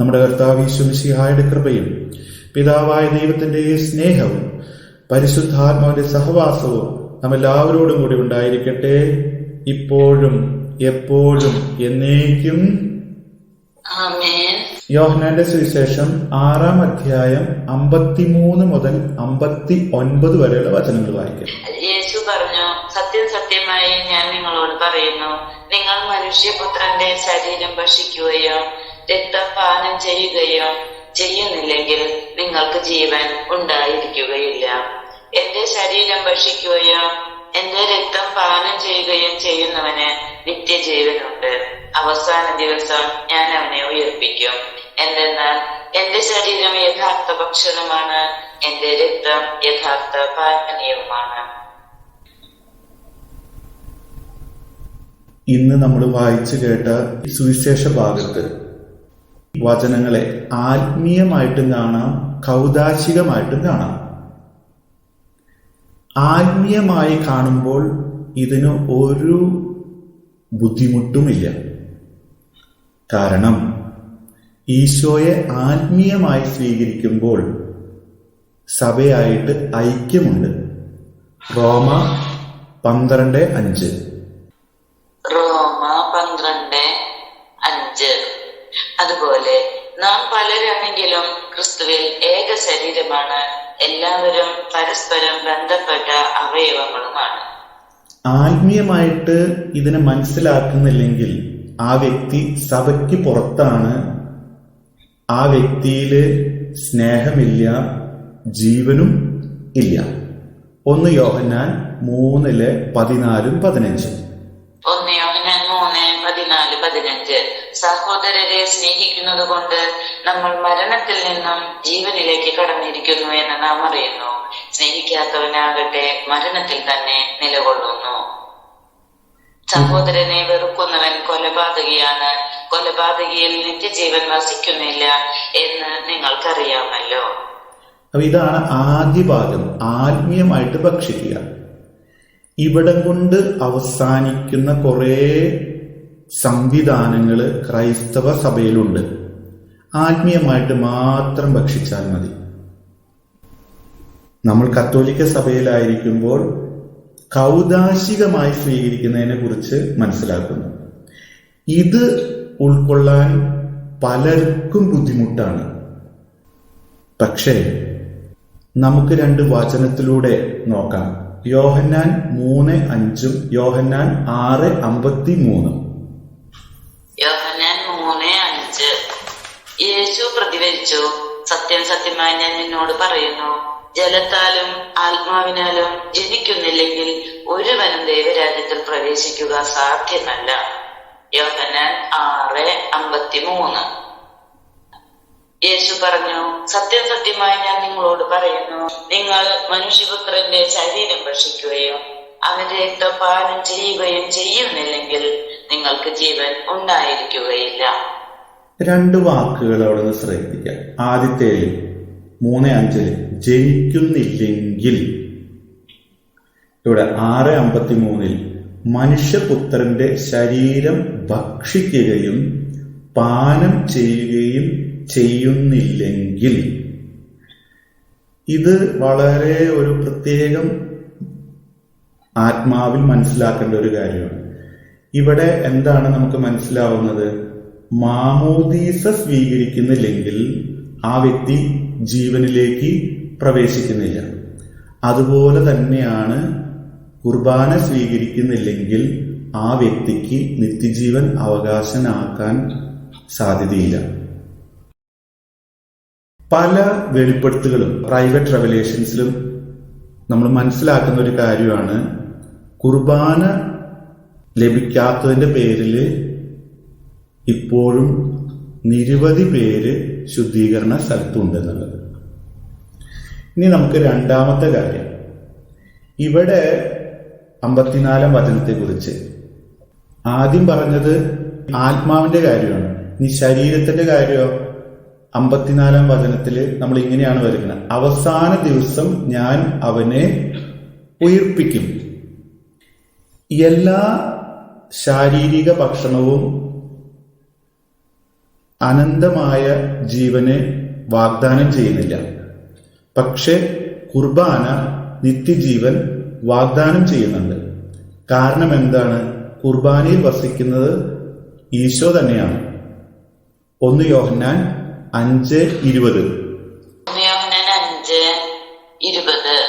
നമ്മുടെ കർത്താവ് കർത്താവീശ്വമിഷിഹായുടെ കൃപയും പിതാവായ ദൈവത്തിന്റെ സ്നേഹവും പരിശുദ്ധാത്മാവിന്റെ സഹവാസവും നമ്മെല്ലാവരോടും കൂടി ഉണ്ടായിരിക്കട്ടെ. ഇപ്പോഴും എപ്പോഴും എന്നേക്കും. യോഹനാന്റെ സുവിശേഷം ആറാം അധ്യായം അമ്പത്തിമൂന്ന് മുതൽ അമ്പത്തി ഒൻപത് വരെയുള്ള വചനങ്ങൾ വായിക്കാം. യേശു പറഞ്ഞു സത്യം സത്യമായി ഞാൻ നിങ്ങളോട് പറയുന്നു. നിങ്ങൾ മനുഷ്യപുത്രന്റെ ശരീരം ഭക്ഷിക്കുകയോ രക്തം പാനം ചെയ്യുകയോ ചെയ്യുന്നില്ലെങ്കിൽ നിങ്ങൾക്ക് ജീവൻ ഉണ്ടായിരിക്കുകയില്ല. എന്റെ ശരീരം ഭക്ഷിക്കുകയോ എന്റെ രക്തം പാനം ചെയ്യുകയും ചെയ്യുന്നവന് നിത്യജീവനുണ്ട്. അവസാന ദിവസം ഞാൻ അവനെ ഉയർപ്പിക്കും. എന്തെന്നാൽ എന്റെ ശരീരം യഥാർത്ഥ ഭക്ഷണമാണ് എന്റെ രക്തം യഥാർത്ഥ പാനീയവുമാണ് ഇന്ന് നമ്മൾ വായിച്ചു കേട്ട സുവിശേഷ ഭാഗത്ത് വചനങ്ങളെ ആത്മീയമായിട്ടും കാണാം കൗതാശികമായിട്ടും കാണാം. ആത്മീയമായി കാണുമ്പോൾ ഇതിന് ഒരു ബുദ്ധിമുട്ടുമില്ല. കാരണം ഈശോയെ ആത്മീയമായി സ്വീകരിക്കുമ്പോൾ സഭയായിട്ട് ഐക്യമുണ്ട്. റോമ പന്ത്രണ്ട് അഞ്ച്. അതുപോലെ നാം പലരാണെങ്കിലും ക്രിസ്തുവിൽ ഏക ശരീരമാണ്. എല്ലാവരും പരസ്പരം ബന്ധപ്പെട്ട അവയവങ്ങളുമാണ്. ആത്മീയമായിട്ട് ഇതിനെ മനസ്സിലാക്കുന്നില്ലെങ്കിൽ ആ വ്യക്തി സഭയ്ക്ക് പുറത്താണ്. ആ വ്യക്തിയിൽ സ്നേഹമില്ല ജീവനും ഇല്ല. ഒന്ന് യോഹന്നാൻ മൂന്നിൽ പതിനാലും പതിനഞ്ചും. സഹോദരരെ സ്നേഹിക്കുന്നത് കൊണ്ട് നമ്മൾ മരണത്തിൽ നിന്നും ജീവനിലേക്ക് കടന്നിരിക്കുന്നു എന്ന് നാം അറിയുന്നു. സ്നേഹിക്കാത്തവനാകട്ടെ മരണത്തിൽ തന്നെ നിലകൊള്ളുന്നു. സഹോദരനെ വെറുക്കുന്നവൻ കൊലപാതകിയാണ്. കൊലപാതകിയിൽ നിത്യജീവൻ വസിക്കുന്നില്ല എന്ന് നിങ്ങൾക്കറിയാമല്ലോ. അപ്പൊ ഇതാണ് ആദ്യ ഭാഗം. ആത്മീയമായിട്ട് ഭക്ഷിക്കുക. ഇവിടം കൊണ്ട് അവസാനിക്കുന്ന കുറേ സംവിധാനങ്ങൾ ക്രൈസ്തവ സഭയിലുണ്ട്. ആത്മീയമായിട്ട് മാത്രം ഭക്ഷിച്ചാൽ മതി. നമ്മൾ കത്തോലിക്ക സഭയിലായിരിക്കുമ്പോൾ കൗതാശികമായി സ്വീകരിക്കുന്നതിനെ കുറിച്ച് മനസ്സിലാക്കുന്നു. ഇത് ഉൾക്കൊള്ളാൻ പലർക്കും ബുദ്ധിമുട്ടാണ്. പക്ഷേ നമുക്ക് രണ്ട് വചനത്തിലൂടെ നോക്കാം. യോഹന്നാൻ മൂന്ന് അഞ്ചും യോഹന്നാൻ ആറ് അമ്പത്തി മൂന്നും യേശു പ്രതികരിച്ചു സത്യം സത്യമായി ഞാൻ നിന്നോട് പറയുന്നു. ജലത്താലും ആത്മാവിനാലും ജനിക്കുന്നില്ലെങ്കിൽ ഒരുവനും ദൈവരാജ്യത്തിൽ പ്രവേശിക്കുക സാധ്യമല്ല. യോഹന്നാൻ ആറ് അമ്പത്തിമൂന്ന്. യേശു പറഞ്ഞു സത്യം സത്യമായി ഞാൻ നിങ്ങളോട് പറയുന്നു. നിങ്ങൾ മനുഷ്യപുത്രന്റെ ശരീരം ഭക്ഷിക്കുകയും അവന്റെ രക്തപാനം ചെയ്യുകയും ചെയ്യുന്നില്ലെങ്കിൽ നിങ്ങൾക്ക് ജീവൻ ഉണ്ടായിരിക്കുകയില്ല. രണ്ട് വാക്കുകൾ അവിടെ നിന്ന് ശ്രദ്ധിക്കുക ആദ്യത്തേൽ മൂന്ന് അഞ്ചിൽ ജനിക്കുന്നില്ലെങ്കിൽ. ഇവിടെ ആറ് അമ്പത്തി മൂന്നിൽ മനുഷ്യപുത്രന്റെ ശരീരം ഭക്ഷിക്കുകയും പാനം ചെയ്യുകയും ചെയ്യുന്നില്ലെങ്കിൽ. ഇത് വളരെ ഒരു പ്രത്യേകം ആത്മാവിൽ മനസ്സിലാക്കേണ്ട ഒരു കാര്യമാണ്. ഇവിടെ എന്താണ് നമുക്ക് മനസ്സിലാവുന്നത്? മാമോദീസ സ്വീകരിക്കുന്നില്ലെങ്കിൽ ആ വ്യക്തി ജീവനിലേക്ക് പ്രവേശിക്കുന്നില്ല. അതുപോലെ തന്നെയാണ് കുർബാന സ്വീകരിക്കുന്നില്ലെങ്കിൽ ആ വ്യക്തിക്ക് നിത്യജീവൻ അവകാശനാക്കാൻ സാധ്യതയില്ല. പല വെളിപ്പെടുത്തുകളും പ്രൈവറ്റ് റെവലേഷൻസിലും നമ്മൾ മനസ്സിലാക്കുന്ന ഒരു കാര്യമാണ് കുർബാന ലഭിക്കാത്തതിന്റെ പേരിൽ ഇപ്പോഴും നിരവധി പേര് ശുദ്ധീകരണ സ്ഥലത്തുണ്ടെന്നുള്ളത്. ഇനി നമുക്ക് രണ്ടാമത്തെ കാര്യം. ഇവിടെ അമ്പത്തിനാലാം വചനത്തെ കുറിച്ച്. ആദ്യം പറഞ്ഞത് ആത്മാവിന്റെ കാര്യമാണ്. ഇനി ശരീരത്തിന്റെ കാര്യമോ അമ്പത്തിനാലാം വചനത്തിൽ നമ്മൾ ഇങ്ങനെയാണ് വരുന്നത്. അവസാന ദിവസം ഞാൻ അവനെ ഉയർപ്പിക്കും. എല്ലാ ശാരീരിക ഭക്ഷണവും അനന്തമായ ജീവനെ വാഗ്ദാനം ചെയ്യുന്നില്ല. പക്ഷേ കുർബാന നിത്യജീവൻ വാഗ്ദാനം ചെയ്യുന്നുണ്ട്. കാരണം എന്താണ്? കുർബാനയിൽ വസിക്കുന്നത് ഈശോ തന്നെയാണ്. ഒന്ന് യോഹന്നാൻ അഞ്ച് ഇരുപത്. ഇരുപത്.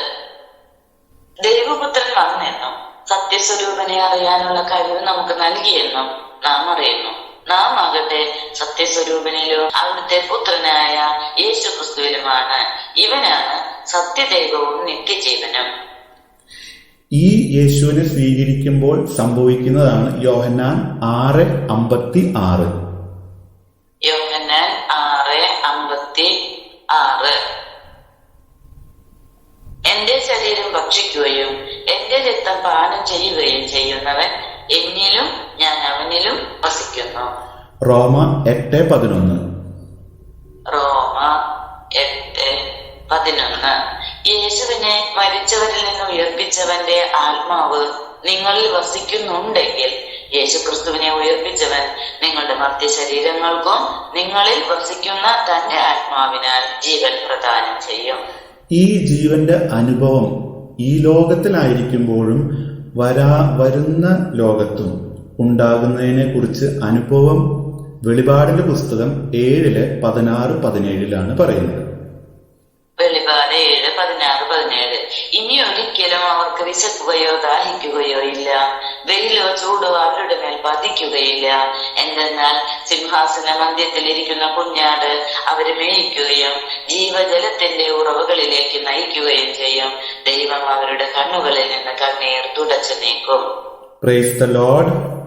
ദൈവപുത്രൻ വന്നെന്നും സത്യസ്വരൂപനെ അറിയാനുള്ള കഴിവ് നമുക്ക് നൽകിയെന്നും നാം അറിയുന്നു. നാം ആകട്ടെ സത്യസ്വരൂപനിലും അവിടുത്തെ പുത്രനായ യേശു ക്രിസ്തുവിലുമാണ് ഇവനാണ് സത്യദൈവവും നിത്യജീവനും. ഈ യേശുവിനെ സ്വീകരിക്കുമ്പോൾ സംഭവിക്കുന്നതാണ് യോഹന്നാൻ ആറ് അമ്പത്തി ആറ്. യോഹന്നാൻ ആറ് അമ്പത്തി ആറ്. എന്റെ ശരീരം ഭക്ഷിക്കുകയും എന്റെ രക്തം പാനം ചെയ്യുകയും ചെയ്യുന്നവൻ റോമ എട്ട് പതിനൊന്ന്. റോമ എട്ട് പതിനൊന്ന്. യേശുവിനെ മരിച്ചവരിൽ നിന്ന് ഉയർപ്പിച്ചവന്റെ ആത്മാവ് നിങ്ങളിൽ വസിക്കുന്നുണ്ടെങ്കിൽ യേശുക്രിസ്തുവിനെ ഉയർപ്പിച്ചവൻ നിങ്ങളുടെ മർത്യ ശരീരങ്ങൾക്കും നിങ്ങളിൽ വസിക്കുന്ന തന്റെ ആത്മാവിനാൽ ജീവൻ പ്രദാനം ചെയ്യും. ഈ ജീവന്റെ അനുഭവം ഈ ലോകത്തിലായിരിക്കുമ്പോഴും വരാ വരുന്ന ലോകത്തും ഉണ്ടാകുന്നതിനെ കുറിച്ച് അനുഭവം വെളിപാടിന്റെ പുസ്തകം ഏഴിൽ പതിനാറ് പതിനേഴിലാണ് പറയുന്നത്. വെളിപാട് ഏഴ് പതിനാറ് പതിനേഴ്. ഇനി ഒരിക്കലും അവർക്ക് വിശക്കുകയോ ദാഹിക്കുകയോ ഇല്ല. വെയിലോ ചൂടോ അവരുടെ മേൽ പതിക്കുകയില്ല എന്തെന്നാൽ സിംഹാസന മന്ദ്യത്തിൽ ഇരിക്കുന്ന കുഞ്ഞാട് അവരെ മേയിക്കുകയും ജീവജലത്തിന്റെ ഉറവുകളിലേക്ക് നയിക്കുകയും ചെയ്യും. ദൈവം അവരുടെ കണ്ണുകളിൽ നിന്ന് കണ്ണീർ തുടച്ചു നീക്കും. Praise the load